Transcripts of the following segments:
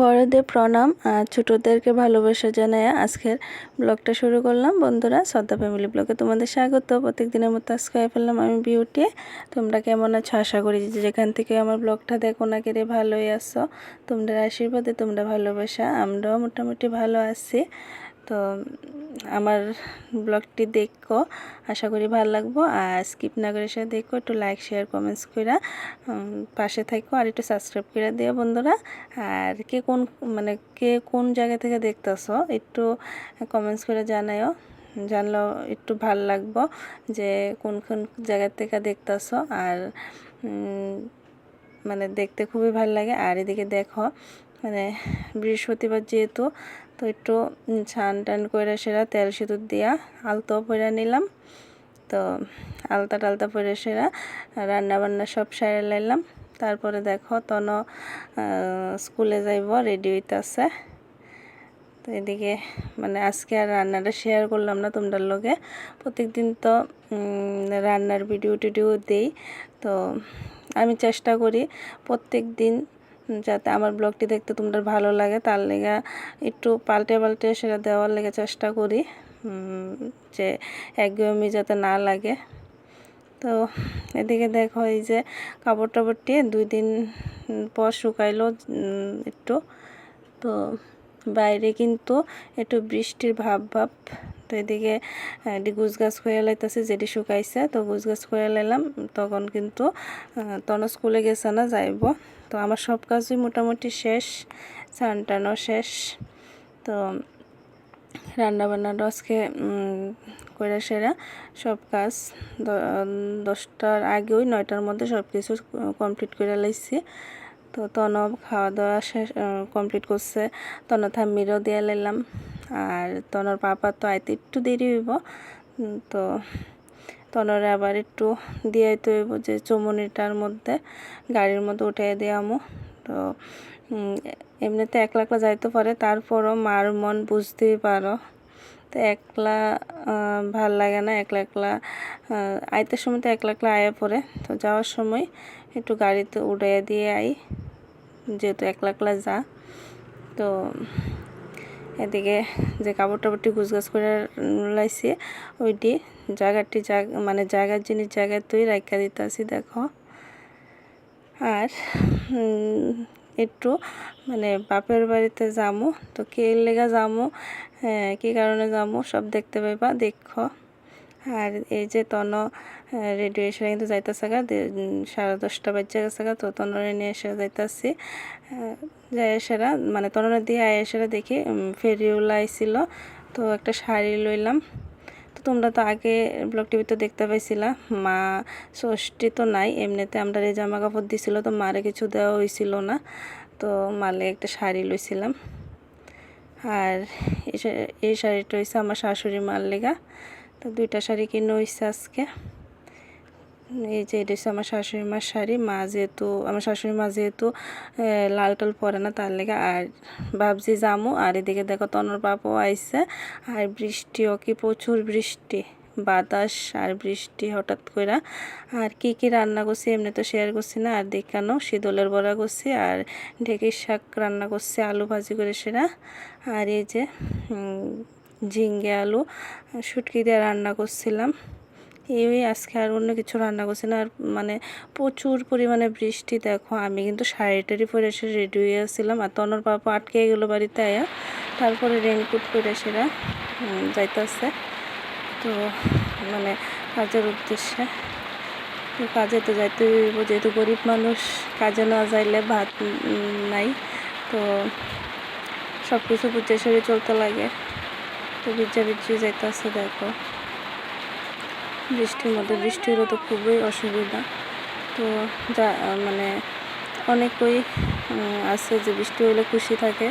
বড়দের প্রণাম, আর ছোটোদেরকে ভালোবাসা জানায় আজকের ব্লগটা শুরু করলাম। বন্ধুরা, শ্রদ্ধা ফ্যামিলি ব্লগে তোমাদের স্বাগত। প্রত্যেক দিনের মতো আজকে ফেললাম আমি বিউটি। তোমরা কেমন আছো? আশা করি যে যেখান থেকে আমার ব্লগটা দেখো না কেড়ে ভালোই আসো তোমরা আশীর্বাদে তোমরা ভালোবাসা, আমরাও মোটামুটি ভালো আছি। তো আমার ব্লগটি দেখো, আশা করি ভালো লাগবো। আর স্কিপ না করে সে দেখো, একটু লাইক শেয়ার কমেন্টস করে পাশে থাকো আর একটু সাবস্ক্রাইব করে দিও বন্ধুরা। আর কে কোন মানে কে কোন জায়গা থেকে দেখতেছো, একটু কমেন্টস করে জানাইও জানলো একটু ভালো লাগবো যে কোন কোন জায়গা থেকে দেখতেছো। আর মানে দেখতে খুবই ভালো লাগে। আর এদিকে দেখো মানে বৃহস্পতিবার যেহেতু তো একটু ছান টান করে সেরা তেল সিঁদুর দিয়া আলতো পরে নিলাম। তো আলতা টালতা পরে সেরা রান্না বান্না সব সারে লাইলাম। তারপরে দেখো তন স্কুলে যাইব রেডি হইতে হইতেছে। তো এদিকে মানে আজকে আর রান্নাটা শেয়ার করলাম না তোমরা লগে। প্রত্যেক দিন তো রান্নার ভিডিও টিডিও দেই। তো আমি চেষ্টা করি প্রত্যেক দিন যাতে আমার ব্লগটি দেখতে তোমাদের ভালো লাগে। তার লেগে একটু পাল্টে পাল্টে সেটা দেওয়ার লেগে চেষ্টা করি যে একঘেয়েমি যাতে না লাগে। তো এদিকে দেখো এই যে কাপড় টাপড়টি দুই দিন পর শুকাইলো একটু। তো বাইরে কিন্তু একটু বৃষ্টির ভাব ভাব। তো এদিকে এটি গুছ গাছ হয়ে লাইতেছে, যেটি শুকাইছে। তো গুছ গাছ হয়ে লাইলাম, তখন কিন্তু তন স্কুলে গেছে না, যাইব। তো আমার সব কাজই মোটামুটি শেষ, স্নান টানও শেষ। তো রান্নাবান্নাটা আজকে করে সেরা সব কাজ। দশটার আগেই নয়টার মধ্যে সব কিছু কমপ্লিট করে লাইছি। তো তন খাওয়া দাওয়া শেষ কমপ্লিট করছে। তন থাম্মিরও দিয়ে নিলাম। আর তনর পাপা তো আইতে একটু দেরি হইব। তো তনরে আবার একটু দিয়ে আইতে হইব যে চমনিটার মধ্যে, গাড়ির মধ্যে উঠে দিয়ামু তো এমনিতে একলা একলা যাইতে পারে, তারপরও মার মন বুঝতেই পারো। তো একলা ভালো লাগে না, একলা একলা আইতে সময় তো একলা একলা আয়া পড়ে। তো যাওয়ার সময় একটু গাড়িতে উড়াইয়া দিয়ে আই, যেহেতু একলা একলা যা। তো এদিকে যে কাপড় টাপড়টি গুছগাছ করে লাইছি, ওইটি জায়গাটি মানে জায়গার জিনিস জায়গায় তুই রাখা দিতেছি, দেখো। আর একটু মানে বাপের বাড়িতে যামু, তো কে লেগা যামু কী কারণে যামু, সব দেখতে পাইবা, দেখো। আর এই যে তন রেডিও এসে কিন্তু যাইতেছে গা সাড়ে দশটা বাজে গেছে গা, তো তনরে নিয়ে এসে যাইতেছি। যাই এসেরা মানে তনরে দিয়ে আয় এসেরা দেখি ফেরিওলা আইছিল, তো একটা শাড়ি লইলাম। তোমরা তো আগে ব্লগ টিভিতে দেখতে পাইছিলা। মা ষষ্ঠী তো নাই, এমনিতে আমরা এই জামা কাপড় দিছিল তো মারে কিছু দেওয়া হয়েছিল না। তো মালে একটা শাড়ি লইছিলাম। আর এই শাড়িটা হয়েছে আমার শাশুড়ি মার লেগা। তো দুইটা শাড়ি কিনে হয়েছে আজকে। এই যে এটা হচ্ছে আমার শাশুড়ি মার শাড়ি। মা যেহেতু, আমার শাশুড়ি মা যেহেতু লাল টাল পরে না, তার লেগে আর ভাবছি জামু আর এদিকে দেখো তনর পাপও আইসে, আর বৃষ্টিও কি প্রচুর বৃষ্টি, বাতাস আর বৃষ্টি হঠাৎ করে আর কি কি রান্না করছি এমনি তো শেয়ার করছি না, আর দেখানো শীতলের বড়া করছি, আর ঢেকির শাক রান্না করছি, আলু ভাজি করে সেরা। আর এই যে ঝিঙ্গে আলু, শুটকি দিয়ে রান্না করছিলাম। এই আজকে আর অন্য কিছু রান্না করছি না। আর মানে প্রচুর পরিমাণে বৃষ্টি, দেখো, আমি কিন্তু শাড়িটারি পরে এসে রেডি হয়ে আসছিলাম। আর তনর পাপা আটকে গেল বাড়িতে আয়া। তারপরে রেনকোট পরে সেরা যাইতেছে। তো মানে কাজের উদ্দেশ্যে কাজে তো যাইতে হইব। যেহেতু গরিব মানুষ, কাজে না যাইলে ভাত নাই। তো সব কিছু বুঝে সরে চলতে লাগে। তো বিজ্জা বিজ্জি যাইতেছে, দেখো। বৃষ্টির মধ্যে, বৃষ্টি হলে তো খুবই অসুবিধা। তো যা মানে অনেকই আছে যে বৃষ্টি হলে খুশি থাকে।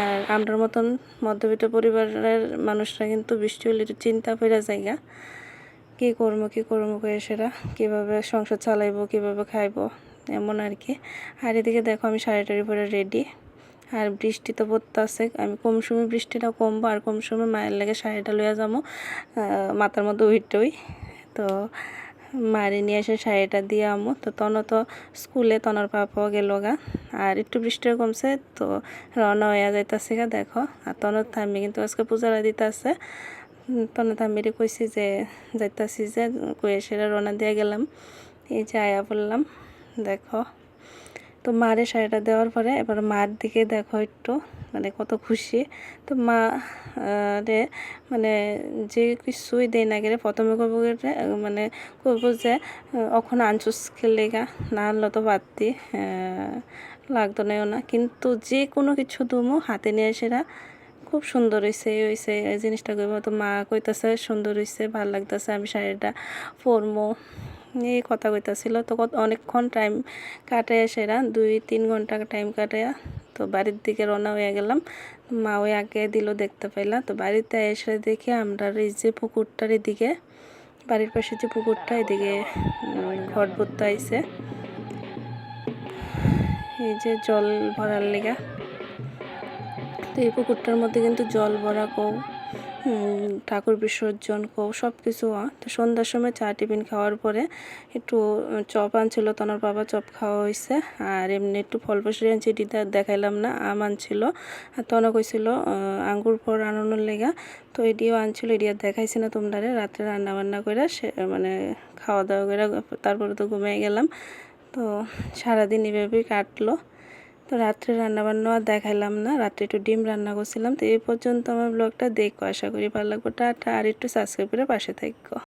আর আমরার মতন মধ্যবিত্ত পরিবারের মানুষরা কিন্তু বৃষ্টি হলে একটু চিন্তা করে জায়গা কী করব কী করব করে সেটা কীভাবে সংসার চালাইবো, কীভাবে খাইবো? এমন আর কি। আর এদিকে দেখো আমি শাড়িটারি পরে রেডি আর বৃষ্টি তো পড়তে পড়তেছে, আমি কম সময় বৃষ্টিটা কমবো, আর কম সময় মায়ের লেগে শাড়িটা লইয়া যাব মাথার মধ্যে উইটই তো মারি নিয়ে এসে শাড়িটা দিয়ে আমু। তো তন তো স্কুলে, তনর পাপাও গেল গা। আর একটু বৃষ্টিও কমছে, তো রওনা হইয়া যাইতাছে গা, দেখো। আর তনর থামি কিন্তু আজকে পূজারা দিতেছে। তনর থাম্মিরে কইছি যে যাইতাছি যে এসে রওনা দিয়ে গেলাম। এই যে আয়া বললাম, দেখো। তো মারে শাড়িটা দেওয়ার পরে এবার মার দিকে দেখো একটু। মানে কত খুশি। তো মা রে মানে যে কিছুই দেয় না গেলে প্রথমে করব মানে করব যে, অখন আনচুস খেলেগা না আনলো তো বাদ দি লাগতো নাও না। কিন্তু যে কোনো কিছু দুমো হাতে নিয়ে সেরা খুব সুন্দর হয়েছে এই হয়েছে এই জিনিসটা করব তো মা কইতাছে, সুন্দর হয়েছে ভালো লাগতেছে, আমি শাড়িটা পরবো এই কথা কইতাছিল। তো অনেকক্ষণ টাইম কাটে সেরা দুই তিন ঘণ্টা টাইম কাটে তো বাড়ির দিকে রওনা হয়ে গেলাম। মা ওই আগে দিল দেখতে পাইলাম তো বাড়িতে এসে দেখে আমরা এই যে পুকুরটার এদিকে বাড়ির পাশে যে পুকুরটা এদিকে ঘট ভরতে আইছে। এই যে জল ভরার লেগা। তো এই পুকুরটার মধ্যে কিন্তু জল ভরা কৌ উম, ঠাকুর বিসর্জন সব কিছু তো সন্ধ্যার সময় চা টিফিন খাওয়ার পরে একটু চপ আনছিল, তনার বাবা চপ খাওয়া হয়েছে আর এমনি একটু ফল আনছি এটিটা দেখাইলাম না, আম আনছিল, আর তনা কইছিল আঙ্গুর পর আনানোর লেগা, তো এটিও আনছিল আর দেখাইছি না তোমরা রাত্রে রান্না বান্না করে সে মানে খাওয়া দাওয়া করে তারপরে তো ঘুমিয়ে গেলাম, তো সারাদিন এভাবেই কাটলো তো রাত্রে রান্নাবান্না আর দেখাইলাম না। রাত্রে একটু ডিম রান্না করছিলাম। তো এই পর্যন্ত আমার ব্লগটা দেখো। আশা করি ভালো লাগবো। টাটা। আর একটু সাবস্ক্রাইব করে পাশে থাকো।